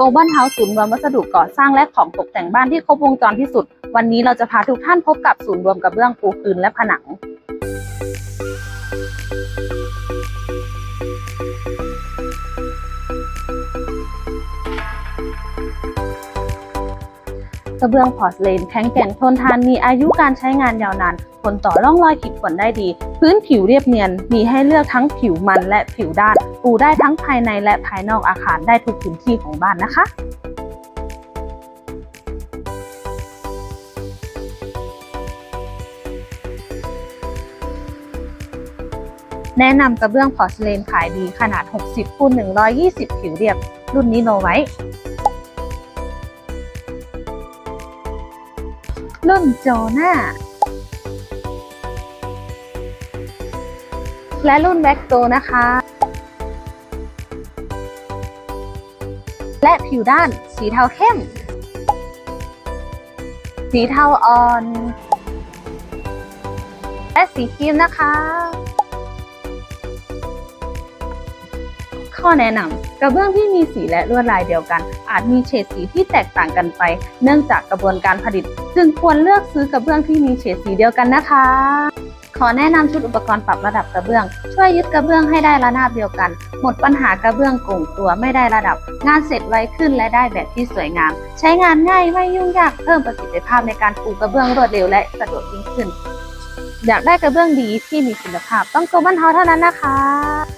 โกลบอลเฮาส์ศูนย์รวมวัสดุก่อสร้างและของตกแต่งบ้านที่ครบวงจรที่สุด วันนี้เราจะพาทุกท่านพบกับศูนย์รวมกระเบื้องปูพื้นและผนัง กระเบื้องพอร์สเลนแข็งแกร่งทนทานมีอายุการใช้งานยาวนานทนต่อร่องรอยขีดข่วนได้ดี พื้นผิวเรียบเนียน มีให้เลือกทั้งผิวมันและผิวด้านปูได้ทั้งภายในและภายนอกอาคารได้ทุกพื้นที่ของบ้านนะคะแนะนำกระเบื้องพอร์สเลนขายดีขนาด 60คูณ120 ผิวเรียบ รุ่นนี้โนไว้ รุ่นโจนาและรุ่นแบ็กโตนะคะ และผิวด้านสีเทาเข้ม สีเทาอ่อน และสีครีมนะคะ ข้อแนะนำกระเบื้องที่มีสีและลวดลายเดียวกัน อาจมีเฉดสีที่แตกต่างกันไป เนื่องจากกระบวนการผลิต จึงควรเลือกซื้อกระเบื้องที่มีเฉดสีเดียวกันนะคะ ขอแนะนำชุดอุปกรณ์ปรับระดับกระเบื้อง ช่วยยึดกระเบื้องให้ได้ระนาบเดียวกัน หมดปัญหากระเบื้องโก่งตัวไม่ได้ระดับ งานเสร็จไวขึ้นและได้แบบที่สวยงาม ใช้งานง่ายไม่ยุ่งยากเพิ่มประสิทธิภาพในการปูกระเบื้องรวดเร็วและสะดวกยิ่งขึ้น อยากได้กระเบื้องดีที่มีคุณภาพต้องโกลบอลเฮาเท่านั้นนะคะ